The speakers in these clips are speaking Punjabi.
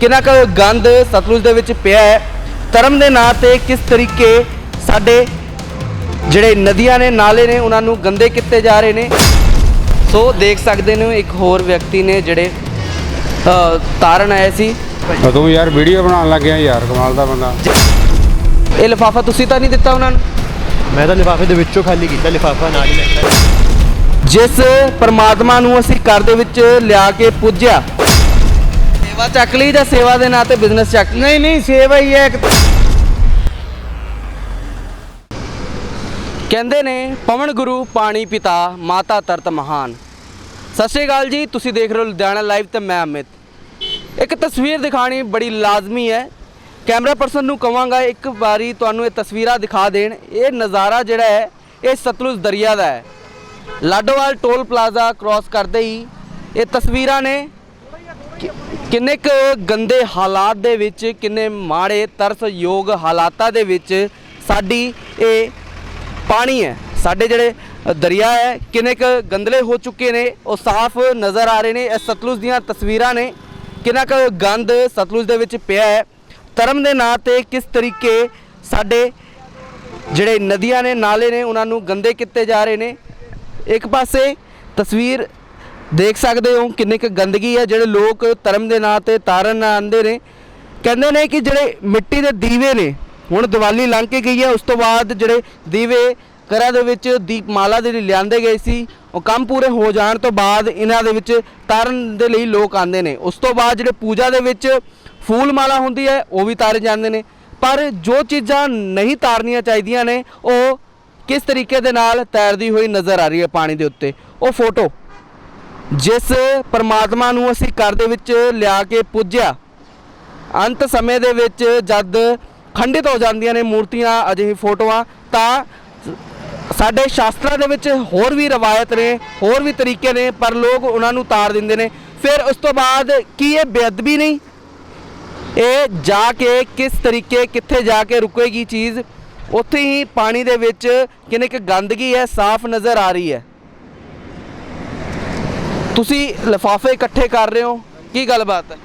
ਕਿੰਨਾ ਕੁ ਗੰਦ ਸਤਲੁਜ ਦੇ ਵਿੱਚ ਪਿਆ ਹੈ? ਧਰਮ ਦੇ ਨਾਂ ਤੇ ਕਿਸ ਤਰੀਕੇ ਸਾਡੇ ਜਿਹੜੇ ਨਦੀਆਂ ਨੇ ਨਾਲੇ ਨੇ ਉਹਨਾਂ ਨੂੰ ਗੰਦੇ ਕੀਤੇ ਜਾ ਰਹੇ ਨੇ? ਸੋ ਦੇਖ ਸਕਦੇ ਨੇ ਇੱਕ ਹੋਰ ਵਿਅਕਤੀ ਨੇ ਜਿਹੜੇ ਤਾਰਨ ਆਏ ਸੀ। ਤੂੰ ਯਾਰ ਵੀਡੀਓ ਬਣਾਉਣ ਲੱਗਿਆ ਯਾਰ ਕਮਾਲ ਦਾ ਬੰਦਾ। ਇਹ ਲਿਫਾਫਾ ਤੁਸੀਂ ਤਾਂ ਨਹੀਂ ਦਿੱਤਾ ਉਹਨਾਂ ਨੂੰ? ਮੈਂ ਤਾਂ ਲਿਫਾਫੇ ਦੇ ਵਿੱਚੋਂ ਖਾਲੀ ਕੀਤਾ ਲਿਫਾਫਾ ਨਾਲ ਹੀ ਲੈਂਦਾ ਜਿਸ ਪਰਮਾਤਮਾ ਨੂੰ ਅਸੀਂ ਘਰ ਦੇ ਵਿੱਚ ਲਿਆ ਕੇ ਪੂਜਿਆ ਸੇਵਾ ਚੱਕ ਲਈ ਜਾਂ ਸੇਵਾ ਦੇ ਨਾਂ ਤੇ ਬਿਜ਼ਨਸ ਚੱਕ ਲਈ? ਨਹੀਂ ਨਹੀਂ ਸੇਵਾ ਹੀ ਹੈ ਇੱਕ ਕਹਿੰਦੇ ਨੇ ਪਵਨ ਗੁਰੂ ਪਾਣੀ ਪਿਤਾ ਮਾਤਾ ਤਰਤ ਮਹਾਨ। ਸਤਿ ਸ਼੍ਰੀ ਅਕਾਲ ਜੀ ਤੁਸੀਂ ਦੇਖ ਰਹੇ ਹੋ ਲੁਧਿਆਣਾ ਲਾਈਵ ਤੇ ਮੈਂ ਅਮਿਤ। ਇੱਕ ਤਸਵੀਰ ਦਿਖਾਣੀ ਬੜੀ ਲਾਜ਼ਮੀ ਹੈ। ਕੈਮਰਾ ਪਰਸਨ ਨੂੰ ਕਵਾਂਗਾ ਇੱਕ ਵਾਰੀ ਤੁਹਾਨੂੰ ਇਹ ਤਸਵੀਰਾਂ ਦਿਖਾ ਦੇਣ। ਇਹ ਨਜ਼ਾਰਾ ਜਿਹੜਾ ਹੈ ਇਹ ਸਤਲੁਜ ਦਰਿਆ ਦਾ ਹੈ। ਲਾਡੋਵਾਲ ਟੋਲ ਪਲਾਜ਼ਾ ਕ੍ਰਾਸ ਕਰਦੇ ਹੀ ਇਹ ਤਸਵੀਰਾਂ ਨੇ ਕਿੰਨੇ ਕੁ ਗੰਦੇ ਹਾਲਾਤ ਦੇ ਵਿੱਚ, ਕਿੰਨੇ ਮਾੜੇ ਤਰਸਯੋਗ ਹਾਲਾਤਾਂ ਦੇ ਵਿੱਚ ਸਾਡੀ ਇਹ ਪਾਣੀ ਹੈ। ਸਾਡੇ ਜਿਹੜੇ ਦਰਿਆ ਹੈ, ਕਿੰਨੇ ਕੁ ਗੰਦਲੇ ਹੋ ਚੁੱਕੇ ਨੇ, ਉਹ ਸਾਫ਼ ਨਜ਼ਰ ਆ ਰਹੇ ਨੇ। ਇਹ ਸਤਲੁਜ ਦੀਆਂ ਤਸਵੀਰਾਂ ਨੇ। ਕਿੰਨਾ ਕੁ ਗੰਦ ਸਤਲੁਜ ਦੇ ਵਿੱਚ ਪਿਆ ਹੈ। ਧਰਮ ਦੇ ਨਾਂ ਤੇ ਕਿਸ ਤਰੀਕੇ ਸਾਡੇ ਜਿਹੜੇ ਨਦੀਆਂ ਨੇ, ਨਾਲੇ ਨੇ, ਉਹਨਾਂ ਨੂੰ ਗੰਦੇ ਕੀਤੇ ਜਾ ਰਹੇ ਨੇ। ਇੱਕ ਪਾਸੇ ਤਸਵੀਰ ਦੇਖ ਸਕਦੇ ਹੋ ਕਿੰਨੀ ਕੁ ਗੰਦਗੀ ਹੈ, ਜਿਹੜੇ ਲੋਕ ਧਰਮ ਦੇ ਨਾਂ ਤੇ ਤਾਰਨ ਆਉਂਦੇ ਨੇ। ਕਹਿੰਦੇ ਨੇ ਕਿ ਜਿਹੜੇ ਮਿੱਟੀ ਦੇ ਦੀਵੇ ਨੇ, ਹੁਣ ਦੀਵਾਲੀ ਲੰਘ ਕੇ ਗਈ ਹੈ, ਉਸ ਤੋਂ ਬਾਅਦ ਜਿਹੜੇ ਦੀਵੇ ਘਰਾਂ ਦੇ ਵਿੱਚ ਦੀਪਮਾਲਾ ਦੇ ਲਈ ਲਿਆਂਦੇ ਗਏ ਸੀ, ਉਹ ਕੰਮ ਪੂਰੇ ਹੋ ਜਾਣ ਤੋਂ ਬਾਅਦ ਇਹਨਾਂ ਦੇ ਵਿੱਚ ਤਾਰਨ ਦੇ ਲਈ ਲੋਕ ਆਉਂਦੇ ਨੇ। ਉਸ ਤੋਂ ਬਾਅਦ ਜਿਹੜੇ ਪੂਜਾ ਦੇ ਵਿੱਚ ਫੂਲ ਮਾਲਾ ਹੁੰਦੀ ਹੈ, ਉਹ ਵੀ ਤਾਰੇ ਜਾਂਦੇ ਨੇ। ਪਰ ਜੋ ਚੀਜ਼ਾਂ ਨਹੀਂ ਤਾਰਨੀਆਂ ਚਾਹੀਦੀਆਂ ਨੇ, ਉਹ ਕਿਸ ਤਰੀਕੇ ਦੇ ਨਾਲ ਤੈਰਦੀ ਹੋਈ ਨਜ਼ਰ ਆ ਰਹੀ ਹੈ ਪਾਣੀ ਦੇ ਉੱਤੇ। ਉਹ ਫੋਟੋ ਜਿਸ ਪਰਮਾਤਮਾ ਨੂੰ ਅਸੀਂ ਘਰ ਦੇ ਵਿੱਚ ਲਿਆ ਕੇ ਪੂਜਿਆ। ਅੰਤ ਸਮੇਂ ਦੇ ਵਿੱਚ ਜਦ ਖੰਡਿਤ ਹੋ ਜਾਂਦੀਆਂ ਨੇ ਮੂਰਤੀਆਂ, ਅਜਿਹੀ ਫੋਟੋਆਂ, ਤਾਂ ਸਾਡੇ ਸ਼ਾਸਤਰਾਂ ਦੇ ਵਿੱਚ ਹੋਰ ਵੀ ਰਵਾਇਤ ਨੇ, ਹੋਰ ਵੀ ਤਰੀਕੇ ਨੇ, ਪਰ ਲੋਕ ਉਹਨਾਂ ਨੂੰ ਤਾਰ ਦਿੰਦੇ ਨੇ। ਫਿਰ ਉਸ ਤੋਂ ਬਾਅਦ ਕੀ ਇਹ ਬੇਅਦਬੀ ਨਹੀਂ? ਇਹ ਜਾ ਕੇ ਕਿਸ ਤਰੀਕੇ, ਕਿੱਥੇ ਜਾ ਕੇ ਰੁਕੇਗੀ ਚੀਜ਼? ਉੱਥੇ ਹੀ ਪਾਣੀ ਦੇ ਵਿੱਚ ਕਿੰਨੀ ਕੁ ਗੰਦਗੀ ਹੈ, ਸਾਫ਼ ਨਜ਼ਰ ਆ ਰਹੀ ਹੈ। ਤੁਸੀਂ ਲਿਫਾਫੇ ਇਕੱਠੇ ਕਰ ਰਹੇ ਹੋ? ਕੀ ਗੱਲਬਾਤ ਹੈ?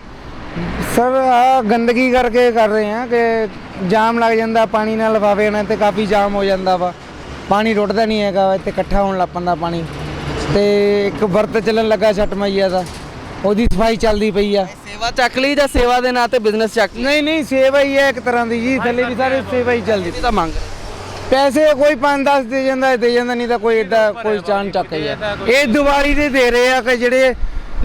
ਸਰ ਆ ਗੰਦਗੀ ਕਰਕੇ ਕਰ ਰਹੇ ਆ ਕਿ ਜਾਮ ਲੱਗ ਜਾਂਦਾ ਪਾਣੀ ਨਾਲ ਲਫਾਫੇ ਨਾਲ ਤੇ ਕਾਫੀ ਜਾਮ ਹੋ ਜਾਂਦਾ ਵਾ। ਪਾਣੀ ਰੁੱਟਦਾ ਨਹੀਂ ਹੈਗਾ ਇੱਥੇ ਇਕੱਠਾ ਹੋਣ ਲੱਗ ਪੈਂਦਾ ਪਾਣੀ। ਤੇ ਇੱਕ ਵਰਤ ਚੱਲਣ ਲੱਗਾ ਛੱਟ ਮਈਆ ਦਾ ਉਹਦੀ ਸਫ਼ਾਈ ਚੱਲਦੀ ਪਈ ਆ। ਸੇਵਾ ਚੱਕ ਲਈ ਜਾਂ ਸੇਵਾ ਦੇ ਨਾਂ ਤੇ ਬਿਜ਼ਨਸ ਚੱਕ ਲਈ? ਨਹੀਂ ਨਹੀਂ ਸੇਵਾ ਹੀ ਹੈ ਇੱਕ ਤਰ੍ਹਾਂ ਦੀ ਜੀ ਥੱਲੇ ਵੀ ਸਾਰੇ ਸੇਵਾ ਹੀ ਚੱਲਦੀ। ਤਾਂ ਮੰਗ ਪੈਸੇ ਕੋਈ 5-10 ਦੇ ਜਾਂਦਾ ਦੇ ਜਾਂਦਾ ਨਹੀਂ ਤਾਂ ਕੋਈ ਏਦਾਂ ਕੋਈ ਚਾਨ ਚੱਕ ਹੀ ਆ ਇਹ ਦੀਵਾਲੀ ਦੇ ਦੇ ਰਹੇ ਆ ਕਿ ਜਿਹੜੇ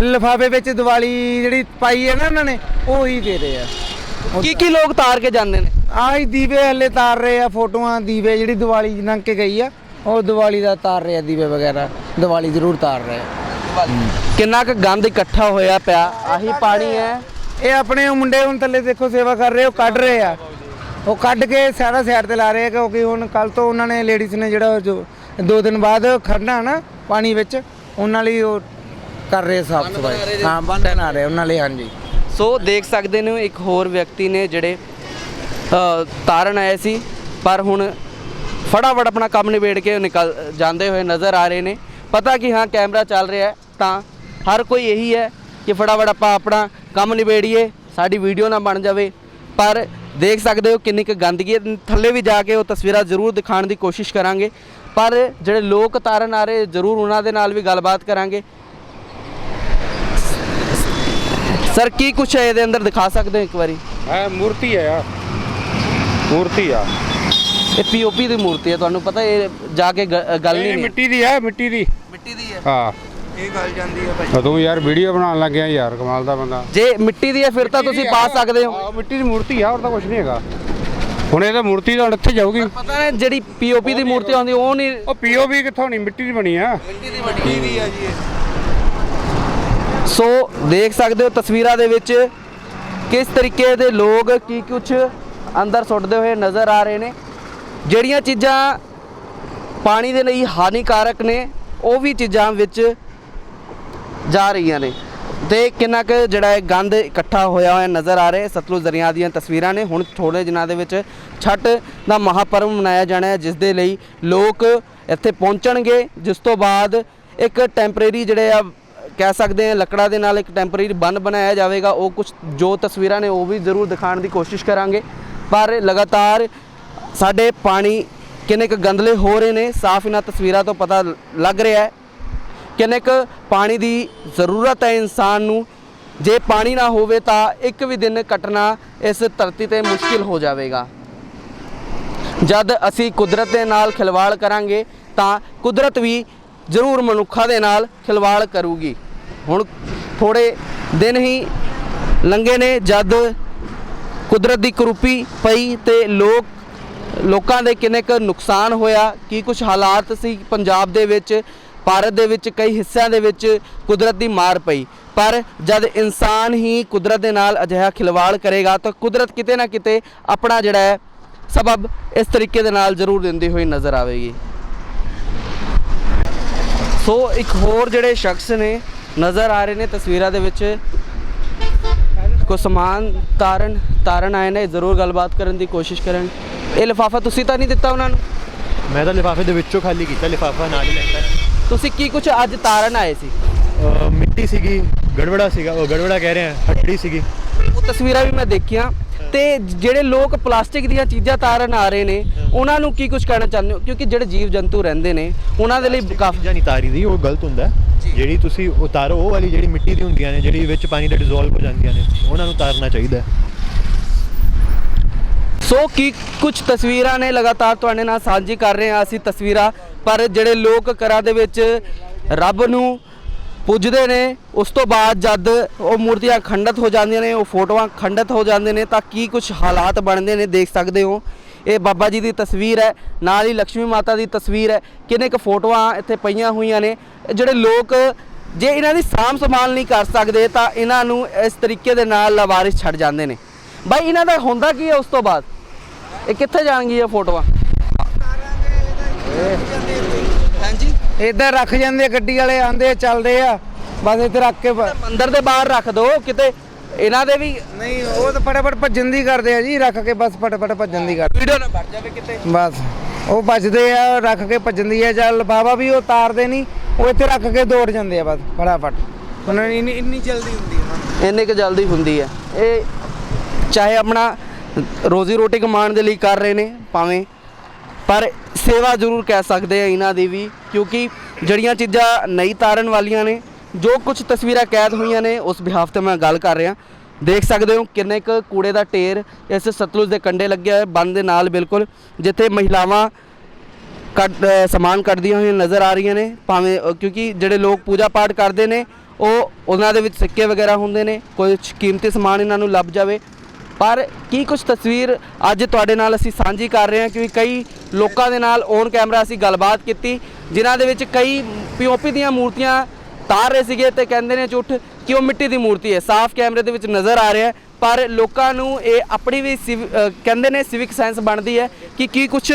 ਲਿਫਾਫੇ ਵਿੱਚ ਦੀਵਾਲੀ ਜਿਹੜੀ ਪਾਈ ਹੈ ਨਾ ਉਹਨਾਂ ਨੇ ਉਹ ਹੀ ਦੇ ਰਹੇ ਆ। ਕੀ ਕੀ ਲੋਕ ਤਾਰ ਕੇ ਜਾਂਦੇ ਨੇ? ਆਹੀ ਦੀਵੇ ਹਲੇ ਤਾਰ ਰਹੇ ਆ ਫੋਟੋਆਂ ਦੀਵੇ ਜਿਹੜੀ ਦੀਵਾਲੀ ਲੰਘ ਕੇ ਗਈ ਆ ਉਹ ਦੀਵਾਲੀ ਦਾ ਤਾਰ ਰਹੇ ਆ ਦੀਵੇ ਵਗੈਰਾ ਦੀਵਾਲੀ ਜ਼ਰੂਰ ਤਾਰ ਰਹੇ ਆ। ਕਿੰਨਾ ਕੁ ਗੰਦ ਇਕੱਠਾ ਹੋਇਆ ਪਿਆ ਆਹੀ ਪਾਣੀ ਹੈ। ਇਹ ਆਪਣੇ ਉਹ ਮੁੰਡੇ ਹੁਣ ਥੱਲੇ ਦੇਖੋ ਸੇਵਾ ਕਰ ਰਹੇ ਉਹ ਕੱਢ ਰਹੇ ਆ। ਉਹ ਕੱਢ ਕੇ ਸਾਰਾ ਸਾਈਡ ਤੇ ਲਾ ਰਹੇ ਆ ਕਿਉਂਕਿ ਹੁਣ ਕੱਲ ਤੋਂ ਉਹਨਾਂ ਨੇ ਲੇਡੀਜ਼ ਨੇ ਜਿਹੜਾ ਜੋ ਦੋ ਦਿਨ ਬਾਅਦ ਖੜਨਾ ਨਾ ਪਾਣੀ ਵਿੱਚ ਉਹਨਾਂ ਲਈ ਉਹ ਕਰ ਰਹੇ ਸਾਫ਼ ਸਫ਼ਾਈ। ਹਾਂ ਬੰਦ ਬਣਾ ਰਹੇ ਉਹਨਾਂ ਲਈ ਹਾਂਜੀ। ਸੋ ਦੇਖ ਸਕਦੇ ਨੇ ਇੱਕ ਹੋਰ ਵਿਅਕਤੀ ਨੇ ਜਿਹੜੇ ਤਾਰਨ ਆਏ ਸੀ ਪਰ ਹੁਣ ਫਟਾਫਟ ਆਪਣਾ ਕੰਮ ਨਿਬੇੜ ਕੇ ਨਿਕਲ ਜਾਂਦੇ ਹੋਏ ਨਜ਼ਰ ਆ ਰਹੇ ਨੇ। ਪਤਾ ਕਿ ਹਾਂ ਕੈਮਰਾ ਚੱਲ ਰਿਹਾ ਹੈ ਤਾਂ ਹਰ ਕੋਈ ਇਹੀ ਹੈ ਕਿ ਫਟਾਫਟ ਆਪਾਂ ਆਪਣਾ ਕੰਮ ਨਿਬੇੜੀਏ ਸਾਡੀ ਵੀਡੀਓ ਨਾ ਬਣ ਜਾਵੇ। ਪਰ ਦੇਖ ਸਕਦੇ ਹੋ ਕਿੰਨੀ ਕੁ ਗੰਦਗੀ ਹੈ। ਥੱਲੇ ਵੀ ਜਾ ਕੇ ਉਹ ਤਸਵੀਰਾਂ ਜ਼ਰੂਰ ਦਿਖਾਉਣ ਦੀ ਕੋਸ਼ਿਸ਼ ਕਰਾਂਗੇ। ਪਰ ਜਿਹੜੇ ਲੋਕ ਤਾਰਨ ਆ ਰਹੇ ਜ਼ਰੂਰ ਉਹਨਾਂ ਦੇ ਨਾਲ ਵੀ ਗੱਲਬਾਤ ਕਰਾਂਗੇ। ਸਰ ਕੀ ਕੁਛ ਹੈ ਇਹਦੇ ਅੰਦਰ? ਦਿਖਾ ਸਕਦੇ ਹੋ ਇੱਕ ਵਾਰੀ। ਹੈ ਮੂਰਤੀ ਹੈ ਯਾਰ। ਮੂਰਤੀ ਆ। ਇਹ ਪੀਓਪੀ ਦੀ ਮੂਰਤੀ ਹੈ ਤੁਹਾਨੂੰ ਪਤਾ ਇਹ ਜਾ ਕੇ ਗ- ਗੱਲ ਨਹੀਂ ਮਿੱਟੀ ਦੀ ਹੈ ਮਿੱਟੀ ਦੀ। ਮਿੱਟੀ ਦੀ ਹੈ। ਹਾਂ। ਇਹ ਗੱਲ ਜਾਂਦੀ ਹੈ ਤਾਂ ਤੂੰ ਯਾਰ ਵੀਡੀਓ ਬਣਾਉਣ ਲੱਗਿਆ ਯਾਰ ਕਮਾਲ ਦਾ ਬੰਦਾ। ਜੇ ਮਿੱਟੀ ਦੀ ਹੈ ਫਿਰ ਤਾਂ ਤੁਸੀਂ ਪਾ ਸਕਦੇ ਹੋ। ਆਹ, ਮਿੱਟੀ ਦੀ ਮੂਰਤੀ ਆ ਹੋਰ ਤਾਂ ਕੁਝ ਨਹੀਂ ਹੈਗਾ। ਹੁਣ ਇਹ ਤਾਂ ਮੂਰਤੀ ਤਾਂ ਹੁਣ ਇੱਥੇ ਜਾਊਗੀ। ਪਤਾ ਹੈ ਜਿਹੜੀ ਪੀਓਪੀ ਦੀ ਮੂਰਤੀ ਆਉਂਦੀ ਉਹ ਨਹੀਂ ਉਹ ਪੀਓਵੀ ਕਿੱਥੋਂ ਨਹੀਂ ਮਿੱਟੀ ਦੀ ਬਣੀ ਆ। ਸੋ ਦੇਖ ਸਕਦੇ ਹੋ ਤਸਵੀਰਾਂ ਦੇ ਵਿੱਚ ਕਿਸ ਤਰੀਕੇ ਦੇ ਲੋਕ ਕੀ ਕੁਛ ਅੰਦਰ ਸੁੱਟਦੇ ਹੋਏ ਨਜ਼ਰ ਆ ਰਹੇ ਨੇ। ਜਿਹੜੀਆਂ ਚੀਜ਼ਾਂ ਪਾਣੀ ਦੇ ਲਈ ਹਾਨੀਕਾਰਕ ਨੇ ਉਹ ਵੀ ਚੀਜ਼ਾਂ ਵਿੱਚ ਜਾ ਰਹੀਆਂ ਨੇ। ਤੇ ਕਿੰਨਾ ਕੁ ਜਿਹੜਾ ਹੈ ਗੰਦ ਇਕੱਠਾ ਹੋਇਆ ਹੋਇਆ ਨਜ਼ਰ ਆ ਰਿਹਾ ਸਤਲੁਜ ਦਰਿਆ ਦੀਆਂ ਤਸਵੀਰਾਂ ਨੇ। ਹੁਣ ਥੋੜੇ ਦਿਨਾਂ ਦੇ ਵਿੱਚ ਛੱਟ ਦਾ ਮਹਾਪਰਵ ਮਨਾਇਆ ਜਾਣਾ ਹੈ, ਜਿਸ ਦੇ ਲਈ ਲੋਕ ਇੱਥੇ ਪਹੁੰਚਣਗੇ। ਜਿਸ ਤੋਂ ਬਾਅਦ ਇੱਕ ਟੈਂਪਰੇਰੀ ਜਿਹੜੇ ਆ, ਕਹਿ ਸਕਦੇ ਹਾਂ, ਲੱਕੜਾਂ ਦੇ ਨਾਲ ਇੱਕ ਟੈਂਪਰੇਰੀ ਬੰਨ ਬਣਾਇਆ ਜਾਵੇਗਾ। ਉਹ ਕੁਝ ਜੋ ਤਸਵੀਰਾਂ ਨੇ ਉਹ ਵੀ ਜ਼ਰੂਰ ਦਿਖਾਉਣ ਦੀ ਕੋਸ਼ਿਸ਼ ਕਰਾਂਗੇ। ਪਰ ਲਗਾਤਾਰ ਸਾਡੇ ਪਾਣੀ ਕਿੰਨੇ ਕੁ ਗੰਦਲੇ ਹੋ ਰਹੇ ਨੇ। ਸਾਫ਼ ਇਹਨਾਂ ਤਸਵੀਰਾਂ ਤੋਂ ਪਤਾ ਲੱਗ ਰਿਹਾ ਹੈ। ਕਿੰਨੇ ਕੁ ਪਾਣੀ ਦੀ ਜ਼ਰੂਰਤ ਹੈ ਇਨਸਾਨ ਨੂੰ? ਜੇ ਪਾਣੀ ਨਾ ਹੋਵੇ ਤਾਂ ਇੱਕ ਵੀ ਦਿਨ ਕੱਟਣਾ ਇਸ ਧਰਤੀ ਤੇ ਮੁਸ਼ਕਿਲ ਹੋ ਜਾਵੇਗਾ। ਜਦ ਅਸੀਂ ਕੁਦਰਤ ਦੇ ਨਾਲ ਖਿਲਵਾੜ ਕਰਾਂਗੇ ਤਾਂ ਕੁਦਰਤ ਵੀ ਜ਼ਰੂਰ ਮਨੁੱਖਾਂ ਦੇ ਨਾਲ ਖਿਲਵਾੜ ਕਰੂਗੀ। ਹੁਣ ਥੋੜੇ ਦਿਨ ਹੀ ਲੰਘੇ ਨੇ ਜਦ ਕੁਦਰਤ ਦੀ ਕਰੂਪੀ ਪਈ ਤੇ ਲੋਕ, ਲੋਕਾਂ ਦੇ ਕਿੰਨੇ ਕੁ ਨੁਕਸਾਨ ਹੋਇਆ। ਕੀ ਕੁਝ ਹਾਲਾਤ ਸੀ ਪੰਜਾਬ ਦੇ ਵਿੱਚ? ਭਾਰਤ ਦੇ ਵਿੱਚ ਕਈ ਹਿੱਸਿਆਂ ਦੇ ਵਿੱਚ ਕੁਦਰਤ ਦੀ ਮਾਰ ਪਈ। ਪਰ ਜਦ ਇਨਸਾਨ ਹੀ ਕੁਦਰਤ ਦੇ ਨਾਲ ਅਜਿਹਾ ਖਿਲਵਾੜ ਕਰੇਗਾ, ਤਾਂ ਕੁਦਰਤ ਕਿਤੇ ਨਾ ਕਿਤੇ ਆਪਣਾ ਜਿਹੜਾ ਹੈ, ਸਬਬ ਇਸ ਤਰੀਕੇ ਦੇ ਨਾਲ ਜ਼ਰੂਰ ਦਿੰਦੀ ਹੋਈ ਨਜ਼ਰ ਆਵੇਗੀ। ਸੋ ਇੱਕ ਹੋਰ ਜਿਹੜੇ ਸ਼ਖਸ ਨੇ, ਨਜ਼ਰ ਆ ਰਹੇ ਨੇ ਤਸਵੀਰਾਂ ਦੇ ਵਿੱਚ। ਕੋ ਸਮਾਨ ਤਾਰਨ ਤਾਰਨ ਆਏ ਨੇ, ਜ਼ਰੂਰ ਗੱਲਬਾਤ ਕਰਨ ਦੀ ਕੋਸ਼ਿਸ਼ ਕਰਨ। ਇਹ ਲਿਫਾਫਾ ਤੁਸੀਂ ਤਾਂ ਨਹੀਂ ਦਿੱਤਾ ਉਹਨਾਂ ਨੂੰ? ਮੈਂ ਤਾਂ ਲਿਫਾਫੇ ਦੇ ਵਿੱਚੋਂ ਖਾਲੀ ਕੀਤਾ, ਲਿਫਾਫਾ ਨਾਲ ਹੀ ਲੈਂਦਾ। ਤੁਸੀਂ ਕੀ ਕੁਝ ਅੱਜ ਤਾਰਨ ਆਏ ਸੀ? ਅਹ ਮਿੱਟੀ ਸੀਗੀ ਗੜਬੜਾ ਸੀਗਾ ਉਹ ਗੜਬੜਾ ਕਹਿ ਰਹੇ ਆ ਹੱਡੀ ਸੀਗੀ। ਉਹ ਤਸਵੀਰਾਂ ਵੀ ਮੈਂ ਦੇਖੀਆਂ ਤੇ ਜਿਹੜੇ ਲੋਕ ਪਲਾਸਟਿਕ ਦੀਆਂ ਚੀਜ਼ਾਂ ਤਾਰਨ ਆ ਰਹੇ ਨੇ ਉਹਨਾਂ ਨੂੰ ਕੀ ਕੁਝ ਕਹਿਣਾ ਚਾਹੁੰਦੇ ਹੋ? ਕਿਉਂਕਿ ਜਿਹੜੇ ਜੀਵ ਜੰਤੂ ਰਹਿੰਦੇ ਨੇ ਉਹਨਾਂ ਦੇ ਲਈ ਕਾਫੀ ਚੀਜ਼ਾਂ ਨਹੀਂ ਤਾਰੀ ਦੀ ਉਹ ਗਲਤ ਹੁੰਦਾ ਹੈ। ਜਿਹੜੀ ਤੁਸੀਂ ਉਤਾਰੋ ਉਹ ਵਾਲੀ ਜਿਹੜੀ ਮਿੱਟੀ ਦੀ ਹੁੰਦੀਆਂ ਨੇ ਜਿਹੜੀ ਵਿੱਚ ਪਾਣੀ ਦਾ ਡਿਸੋਲਵ ਹੋ ਜਾਂਦੀਆਂ ਨੇ ਉਹਨਾਂ ਨੂੰ ਤਾਰਨਾ ਚਾਹੀਦਾ ਹੈ। ਸੋ ਕੀ ਕੁਝ ਤਸਵੀਰਾਂ ਨੇ ਲਗਾਤਾਰ ਤੁਹਾਡੇ ਨਾਲ ਸਾਂਝੀ ਕਰ ਰਹੇ ਹਾਂ। ਅਸੀਂ ਤਸਵੀਰਾਂ ਪਰ ਜਿਹੜੇ ਲੋਕ ਘਰਾਂ ਦੇ ਵਿੱਚ ਰੱਬ ਨੂੰ ਪੁੱਜਦੇ ਨੇ, ਉਸ ਤੋਂ ਬਾਅਦ ਜਦ ਉਹ ਮੂਰਤੀਆਂ ਖੰਡਿਤ ਹੋ ਜਾਂਦੀਆਂ ਨੇ, ਉਹ ਫੋਟੋਆਂ ਖੰਡਿਤ ਹੋ ਜਾਂਦੇ ਨੇ, ਤਾਂ ਕੀ ਕੁਝ ਹਾਲਾਤ ਬਣਦੇ ਨੇ ਦੇਖ ਸਕਦੇ ਹੋ। ਇਹ ਬਾਬਾ ਜੀ ਦੀ ਤਸਵੀਰ ਹੈ, ਨਾਲ ਹੀ ਲక్ష్ਮੀ ਮਾਤਾ ਦੀ ਤਸਵੀਰ ਹੈ, ਕਿੰਨੇ ਕੁ ਫੋਟੋਆਂ ਇੱਥੇ ਪਈਆਂ ਹੋਈਆਂ ਨੇ। ਜਿਹੜੇ ਲੋਕ ਜੇ ਇਹਨਾਂ ਦੀ ਸਾਂਭ ਸੰਭਾਲ ਨਹੀਂ ਕਰ ਸਕਦੇ, ਤਾਂ ਇਹਨਾਂ ਨੂੰ ਇਸ ਤਰੀਕੇ ਦੇ ਨਾਲ ਲਵਾਰਿਸ਼ ਛੱਡ ਜਾਂਦੇ ਨੇ। ਬਾਈ, ਇਹਨਾਂ ਦਾ ਹੁੰਦਾ ਕੀ ਹੈ ਉਸ ਤੋਂ ਬਾਅਦ? ਇਹ ਕਿੱਥੇ ਜਾਣਗੀਆਂ ਫੋਟੋਆਂ? ਹਾਂਜੀ। ਇੱਧਰ ਰੱਖ ਜਾਂਦੇ ਆ, ਗੱਡੀ ਵਾਲੇ ਆਂਦੇ ਚੱਲਦੇ ਆ। ਬਸ ਇੱਥੇ ਰੱਖ ਕੇ ਬ- ਮੰਦਿਰ ਦੇ ਬਾਹਰ ਰੱਖ ਦਿਓ ਕਿਤੇ ਇਹਨਾਂ ਦੇ ਵੀ ਨਹੀਂ ਉਹ ਤਾਂ ਫਟਾਫਟ ਭੱਜਣ ਦੀ ਕਰਦੇ ਆ ਜੀ ਰੱਖ ਕੇ ਬਸ ਫਟਾਫਟ ਭੱਜਣ ਦੀ ਕਰਦੇ। ਵੀਡੀਓ ਨਾ ਵੱਜ ਜਾਵੇ ਕਿਤੇ। ਬਸ ਉਹ ਭੱਜਦੇ ਆ ਰੱਖ ਕੇ ਭੱਜਣ ਦੀ ਆ ਚੱਲ ਬਾਬਾ ਵੀ ਉਹ ਤਾਰਦੇ ਨਹੀਂ ਉਹ ਇੱਥੇ ਰੱਖ ਕੇ ਦੌੜ ਜਾਂਦੇ ਆ ਬਸ ਫਟਾਫਟ। ਉਹਨਾਂ ਨੂੰ ਇੰਨੀ ਇੰਨੀ ਜਲਦੀ ਹੁੰਦੀ ਹੈ ਇੰਨੇ ਕੁ ਜਲਦੀ ਹੁੰਦੀ ਹੈ ਇਹ ਚਾਹੇ ਆਪਣਾ ਰੋਜ਼ੀ ਰੋਟੀ ਕਮਾਉਣ ਦੇ ਲਈ ਕਰ ਰਹੇ ਨੇ ਭਾਵੇਂ ਪਰ ਸੇਵਾ ਜ਼ਰੂਰ ਕਹਿ ਸਕਦੇ ਆ ਇਹਨਾਂ ਦੀ ਵੀ, ਕਿਉਂਕਿ ਜਿਹੜੀਆਂ ਚੀਜ਼ਾਂ ਨਹੀਂ ਤਾਰਨ ਵਾਲੀਆਂ ਨੇ, ਜੋ ਕੁਝ ਤਸਵੀਰਾਂ ਕੈਦ ਹੋਈਆਂ ਨੇ, ਉਸ ਬਿਹਾਫ ਤੇ ਮੈਂ ਗੱਲ ਕਰ ਰਿਹਾ। ਦੇਖ ਸਕਦੇ ਹੋ ਕਿੰਨੇ ਕੁ ਕੂੜੇ ਦਾ ਢੇਰ ਇਸ ਸਤਲੁਜ ਦੇ ਕੰਢੇ ਲੱਗਿਆ ਹੈ ਬੰਦ ਦੇ ਨਾਲ ਬਿਲਕੁਲ, ਜਿੱਥੇ ਮਹਿਲਾਵਾਂ ਕੱਟ ਸਮਾਨ ਕੱਢਦੀਆਂ ਹੋਈਆਂ ਨਜ਼ਰ ਆ ਰਹੀਆਂ ਨੇ, ਭਾਵੇਂ ਕਿਉਂਕਿ ਜਿਹੜੇ ਲੋਕ ਪੂਜਾ ਪਾਠ ਕਰਦੇ ਨੇ, ਉਹ ਉਹਨਾਂ ਦੇ ਵਿੱਚ ਸਿੱਕੇ ਵਗੈਰਾ ਹੁੰਦੇ ਨੇ ਕੁਝ ਕੀਮਤੀ ਸਮਾਨ ਇਹਨਾਂ ਨੂੰ ਲੱਭ ਜਾਵੇ ਪਰ ਕੀ ਕੁਝ ਤਸਵੀਰ ਅੱਜ ਤੁਹਾਡੇ ਨਾਲ ਅਸੀਂ ਸਾਂਝੀ ਕਰ ਰਹੇ ਹਾਂ, ਕਿਉਂਕਿ ਕਈ ਲੋਕਾਂ ਦੇ ਨਾਲ ਔਨ ਕੈਮਰਾ ਅਸੀਂ ਗੱਲਬਾਤ ਕੀਤੀ, ਜਿਨ੍ਹਾਂ ਦੇ ਵਿੱਚ ਕਈ ਪੀਓਪੀ ਦੀਆਂ ਮੂਰਤੀਆਂ ਤਾਰ ਰਹੇ ਸੀਗੇ ਤੇ ਕਹਿੰਦੇ ਨੇ ਝੂਠ ਕਿ ਉਹ ਮਿੱਟੀ ਦੀ ਮੂਰਤੀ ਹੈ। ਸਾਫ਼ ਕੈਮਰੇ ਦੇ ਵਿੱਚ ਨਜ਼ਰ ਆ ਰਿਹਾ ਪਰ ਲੋਕਾਂ ਨੂੰ ਇਹ ਆਪਣੀ ਵੀ ਸਿਵ- ਕਹਿੰਦੇ ਨੇ ਸਿਵਿਕ ਸੈਂਸ ਬਣਦੀ ਹੈ ਕਿ ਕੀ ਕੁਝ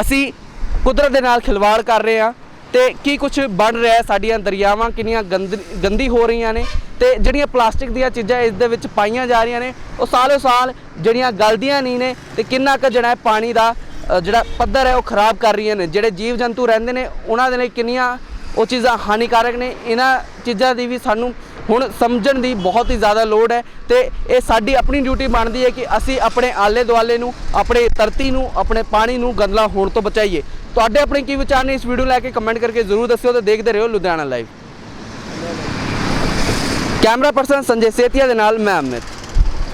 ਅਸੀਂ ਕੁਦਰਤ ਦੇ ਨਾਲ ਖਿਲਵਾੜ ਕਰ ਰਹੇ ਹਾਂ। ਤੇ ਕੀ ਕੁਝ ਬਣ ਰਿਹਾ ਹੈ ਸਾਡੀਆਂ ਦਰਿਆਵਾਂ ਕਿੰਨੀਆਂ ਗੰਦ ਗੰਦੀ ਹੋ ਰਹੀਆਂ ਨੇ ਤੇ ਜਿਹੜੀਆਂ ਪਲਾਸਟਿਕ ਦੀਆਂ ਚੀਜ਼ਾਂ ਇਸ ਦੇ ਵਿੱਚ ਪਾਈਆਂ ਜਾ ਰਹੀਆਂ ਨੇ ਉਹ ਸਾਲੋ ਸਾਲ ਜਿਹੜੀਆਂ ਗਲਦੀਆਂ ਨਹੀਂ ਨੇ ਤੇ ਕਿੰਨਾ ਕੁ ਜਿਹੜਾ ਹੈ ਪਾਣੀ ਦਾ ਅ, ਜਿਹੜਾ ਪੱਧਰ ਹੈ ਉਹ ਖਰਾਬ ਕਰ ਰਹੀਆਂ ਨੇ। ਜਿਹੜੇ ਜੀਵ ਜੰਤੂ ਰਹਿੰਦੇ ਨੇ ਉਹਨਾਂ ਦੇ ਲਈ ਕਿੰਨੀਆਂ ਉਹ ਚੀਜ਼ਾਂ ਹਾਨੀਕਾਰਕ ਨੇ। ਇਹਨਾਂ ਚੀਜ਼ਾਂ ਦੀ ਵੀ ਸਾਨੂੰ ਹੁਣ ਸਮਝਣ ਦੀ ਬਹੁਤ ਹੀ ਜ਼ਿਆਦਾ ਲੋੜ ਹੈ ਤੇ ਇਹ ਸਾਡੀ ਆਪਣੀ ਡਿਊਟੀ ਬਣਦੀ ਹੈ ਕਿ ਅਸੀਂ ਆਪਣੇ ਆਲੇ ਦੁਆਲੇ ਨੂੰ ਆਪਣੇ ਧਰਤੀ ਨੂੰ ਆਪਣੇ ਪਾਣੀ ਨੂੰ ਗੰਦਲਾ ਹੋਣ ਤੋਂ ਬਚਾਈਏ। ਤੁਹਾਡੇ ਆਪਣੇ ਕੀ ਵਿਚਾਰ ਨੇ ਇਸ ਵੀਡੀਓ ਲੈ ਕੇ ਕਮੈਂਟ ਕਰਕੇ ਜ਼ਰੂਰ ਦੱਸਿਓ ਤੇ ਦੇਖਦੇ ਰਹੋ Ludhiana live camera person Sanjay Setia ਦੇ ਨਾਲ ਮੈਂ ਅਮਿਤ।